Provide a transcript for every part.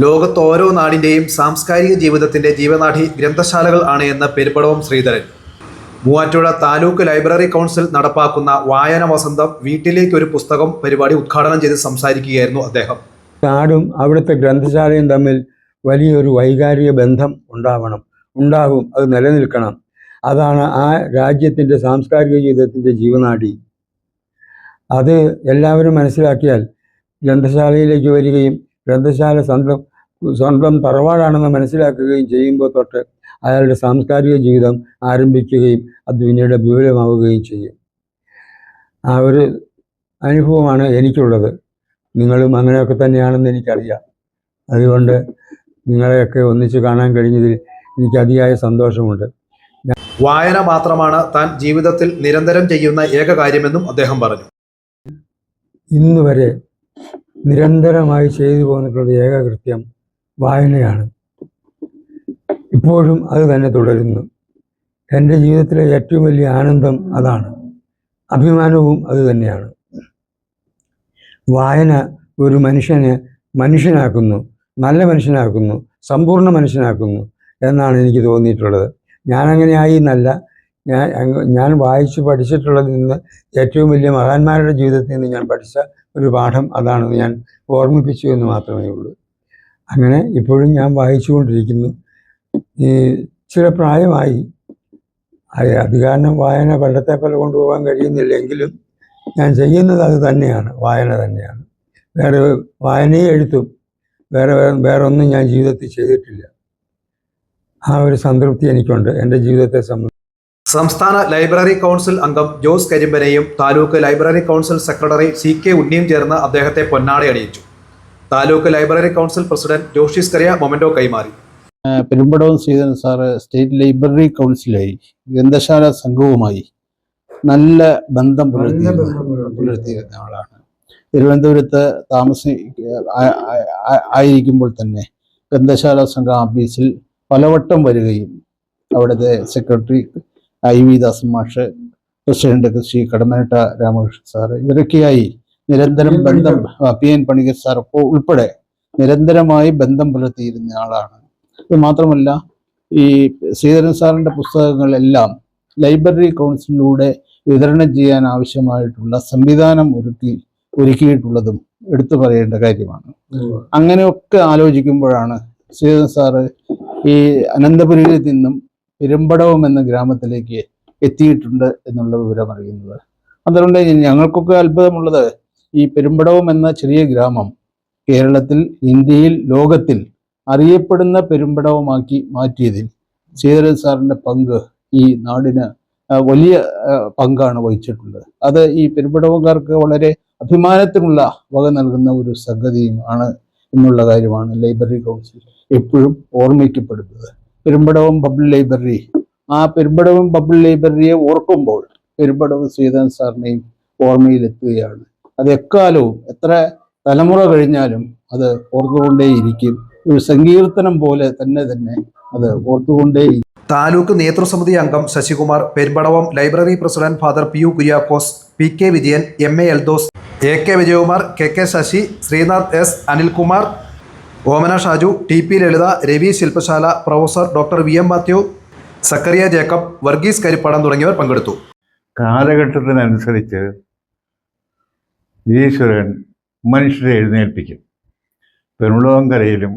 ലോകത്ത് ഓരോ നാടിന്റെയും സാംസ്കാരിക ജീവിതത്തിന്റെ ജീവനാഠി ഗ്രന്ഥശാലകൾ ആണ് എന്ന് പെരുമ്പടവം ശ്രീധരൻ. മൂവാറ്റുപുഴ താലൂക്ക് ലൈബ്രറി കൗൺസിൽ നടപ്പാക്കുന്ന വായന വസന്തം വീട്ടിലേക്ക് ഒരു പുസ്തകം പരിപാടി ഉദ്ഘാടനം ചെയ്ത് സംസാരിക്കുകയായിരുന്നു അദ്ദേഹം. നാടും അവിടുത്തെ ഗ്രന്ഥശാലയും തമ്മിൽ വലിയൊരു വൈകാരിക ബന്ധം ഉണ്ടാവണം ഉണ്ടാകും അത് നിലനിൽക്കണം. അതാണ് ആ രാജ്യത്തിന്റെ സാംസ്കാരിക ജീവിതത്തിന്റെ ജീവനാടി. അത് എല്ലാവരും മനസ്സിലാക്കിയാൽ ഗ്രന്ഥശാലയിലേക്ക് വരികയും ഗ്രന്ഥശാല സ്വന്തം സ്വന്തം തറവാടാണെന്ന് മനസ്സിലാക്കുകയും ചെയ്യുമ്പോൾ തൊട്ട് അയാളുടെ സാംസ്കാരിക ജീവിതം ആരംഭിക്കുകയും അത് പിന്നീട് വിപുലമാവുകയും ചെയ്യും. ആ ഒരു അനുഭവമാണ് എനിക്കുള്ളത്. നിങ്ങളും അങ്ങനെയൊക്കെ തന്നെയാണെന്ന് എനിക്കറിയാം. അതുകൊണ്ട് നിങ്ങളെയൊക്കെ ഒന്നിച്ച് കാണാൻ കഴിഞ്ഞതിൽ എനിക്ക് അതിയായ സന്തോഷമുണ്ട്. വായന മാത്രമാണ് താൻ ജീവിതത്തിൽ നിരന്തരം ചെയ്യുന്ന ഏക കാര്യമെന്നും അദ്ദേഹം പറഞ്ഞു. ഇന്ന് വരെ നിരന്തരമായി ചെയ്തു പോന്നിട്ടുള്ള ഏകകൃത്യം വായനയാണ്. ഇപ്പോഴും അത് തന്നെ തുടരുന്നു. എന്റെ ജീവിതത്തിലെ ഏറ്റവും വലിയ ആനന്ദം അതാണ്. അഭിമാനവും അത് തന്നെയാണ്. വായന ഒരു മനുഷ്യനെ മനുഷ്യനാക്കുന്നു നല്ല മനുഷ്യനാക്കുന്നു സമ്പൂർണ മനുഷ്യനാക്കുന്നു എന്നാണ് എനിക്ക് തോന്നിയിട്ടുള്ളത്. ഞാനങ്ങനെ ആയി എന്നല്ല. ഞാൻ ഞാൻ വായിച്ച് പഠിച്ചിട്ടുള്ളതിൽ നിന്ന് ഏറ്റവും വലിയ മഹാന്മാരുടെ ജീവിതത്തിൽ നിന്ന് ഞാൻ പഠിച്ച ഒരു പാഠം അതാണെന്ന് ഞാൻ ഓർമ്മിപ്പിച്ചു എന്ന് മാത്രമേ ഉള്ളൂ. അങ്ങനെ ഇപ്പോഴും ഞാൻ വായിച്ചുകൊണ്ടിരിക്കുന്നു. ഈ ചില പ്രായമായി അത് കാരണം വായന പണ്ടത്തെ പോലെ കൊണ്ടുപോകാൻ കഴിയുന്നില്ലെങ്കിലും ഞാൻ ചെയ്യുന്നത് അത് തന്നെയാണ് വായന തന്നെയാണ്. വേറെ വായനയെ എഴുത്തും വേറെ വേറെ ഒന്നും ഞാൻ ജീവിതത്തിൽ ചെയ്തിട്ടില്ല. ആ ഒരു സംതൃപ്തി എനിക്കുണ്ട് എന്റെ ജീവിതത്തെ സംബന്ധിച്ച്. സംസ്ഥാന ലൈബ്രറി കൗൺസിൽ അംഗം Jose കരിമ്പനെയും taluk library council secretary C K ഉണ്ണിയും ചേർന്ന് അദ്ദേഹത്തെ പൊന്നാടി അണിയിച്ചു. Taluk library council president Joshy കരിയ memento കൈമാറി. പെരുമ്പടവും ശ്രീധരൻ സാറ് സ്റ്റേറ്റ് ലൈബ്രറി കൗൺസിലായി. ഗ്രന്ഥശാല സംഘവുമായി നല്ല ബന്ധം പുലർത്തിയിരുന്ന പുലർത്തിയിരുന്ന. ആളാണ്. തിരുവനന്തപുരത്ത് താമസി ആയിരിക്കുമ്പോൾ തന്നെ ഗ്രന്ഥശാല സംഘം ഓഫീസിൽ പലവട്ടം വരികയും അവിടുത്തെ സെക്രട്ടറി ഐ വി ദാസൻ മാഷ് പ്രസിഡന്റ് ശ്രീ കടമനട്ട രാമകൃഷ്ണൻ സാറ് ഇവരൊക്കെയായി നിരന്തരം ബന്ധം പി എൻ പണിക്കർ സാർ ഉൾപ്പെടെ നിരന്തരമായി ബന്ധം പുലർത്തിയിരുന്ന ആളാണ്. ഇത് മാത്രമല്ല ഈ ശ്രീധരൻ സാറിന്റെ പുസ്തകങ്ങളെല്ലാം ലൈബ്രറി കൗൺസിലിലൂടെ വിതരണം ചെയ്യാൻ ആവശ്യമായിട്ടുള്ള സംവിധാനം ഒരുക്കി ഒരുക്കിയിട്ടുള്ളതും എടുത്തു പറയേണ്ട കാര്യമാണ്. അങ്ങനെയൊക്കെ ആലോചിക്കുമ്പോഴാണ് ശ്രീധരൻ സാറ് ഈ അനന്തപുരിയിൽ നിന്നും പെരുമ്പടവം എന്ന ഗ്രാമത്തിലേക്ക് എത്തിയിട്ടുണ്ട് എന്നുള്ള വിവരം അറിയുന്നത്. അതുകൊണ്ട് ഞങ്ങൾക്കൊക്കെ അത്ഭുതമുള്ളത് ഈ പെരുമ്പടവം എന്ന ചെറിയ ഗ്രാമം കേരളത്തിൽ ഇന്ത്യയിൽ ലോകത്തിൽ അറിയപ്പെടുന്ന പെരുമ്പടവമാക്കി മാറ്റിയതിൽ ശ്രീധരൻ സാറിന്റെ പങ്ക് ഈ നാടിന് വലിയ പങ്കാണ് വഹിച്ചിട്ടുള്ളത്. അത് ഈ പെരുമ്പടവക്കാർക്ക് വളരെ അഭിമാനത്തിനുള്ള വക നൽകുന്ന ഒരു സംഗതിയും ആണ് എന്നുള്ള കാര്യമാണ് ലൈബ്രറി കൗൺസിൽ എപ്പോഴും ഓർമ്മിക്കപ്പെടുന്നത്. പെരുമ്പടവം പബ്ലിക് ലൈബ്രറി ആ പെരുമ്പടവം പബ്ലിക് ലൈബ്രറിയെ ഓർക്കുമ്പോൾ പെരുമ്പടവം ശ്രീധരൻ സാറിനെയും ഓർമ്മയിലെത്തുകയാണ്. അത് എക്കാലവും എത്ര തലമുറ കഴിഞ്ഞാലും അത് ഓർത്തുകൊണ്ടേയിരിക്കും. ഒരു സങ്കീർത്തനം പോലെ തന്നെ തന്നെ അത് ഓർത്തുകൊണ്ടേ താലൂക്ക് നേതൃസമിതി അംഗം Sasikumar Perumbadavam library president father P U Kuriakose P K Vijayan M A Eldhose A K Vijayakumar K K Sasi Sreenath S Anilkumar Omana Shaju T P Lalitha Ravi ശില്പശാല professor doctor V M Mathew Zachariah Jacob Varghese Karippadam തുടങ്ങിയവർ പങ്കെടുത്തു. കാലഘട്ടത്തിനനുസരിച്ച് ഈശ്വരൻ മനുഷ്യരെ എഴുന്നേൽപ്പിക്കും. പെരുളവങ്കരയിലും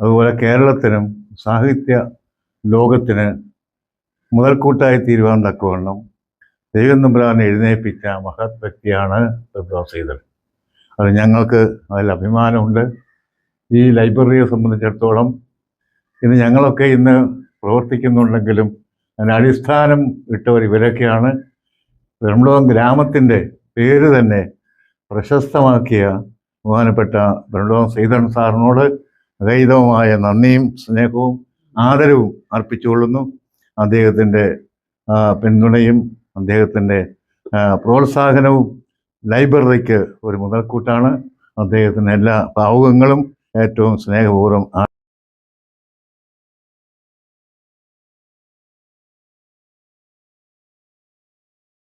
അതുപോലെ കേരളത്തിനും സാഹിത്യ ലോകത്തിന് മുതൽക്കൂട്ടായി തീരുവാൻ തക്കവണ്ണം ദൈവം തമ്പുരാനെ എഴുന്നേൽപ്പിച്ച മഹത് വ്യക്തിയാണ് പെരുള ശ്രീധരൻ. അത് ഞങ്ങൾക്ക് അതിൽ അഭിമാനമുണ്ട്. ഈ ലൈബ്രറിയെ സംബന്ധിച്ചിടത്തോളം ഇന്ന് ഞങ്ങളൊക്കെ ഇന്ന് പ്രവർത്തിക്കുന്നുണ്ടെങ്കിലും അതിന് അടിസ്ഥാനം ഇട്ടവർ ഇവരൊക്കെയാണ്. പെരുമ്പളം ഗ്രാമത്തിന്റെ പേര് തന്നെ പ്രശസ്തമാക്കിയ ബഹുമാനപ്പെട്ട പെരുമ്പളം ശ്രീധരൻ സാറിനോട് അഗൈതവുമായ നന്ദിയും സ്നേഹവും ആദരവും അർപ്പിച്ചുകൊള്ളുന്നു. അദ്ദേഹത്തിന്റെ പിന്തുണയും അദ്ദേഹത്തിന്റെ പ്രോത്സാഹനവും ലൈബ്രറിക്ക് ഒരു മുതൽക്കൂട്ടാണ്. അദ്ദേഹത്തിന് എല്ലാ ഭാവുകങ്ങളും ഏറ്റവും സ്നേഹപൂർവം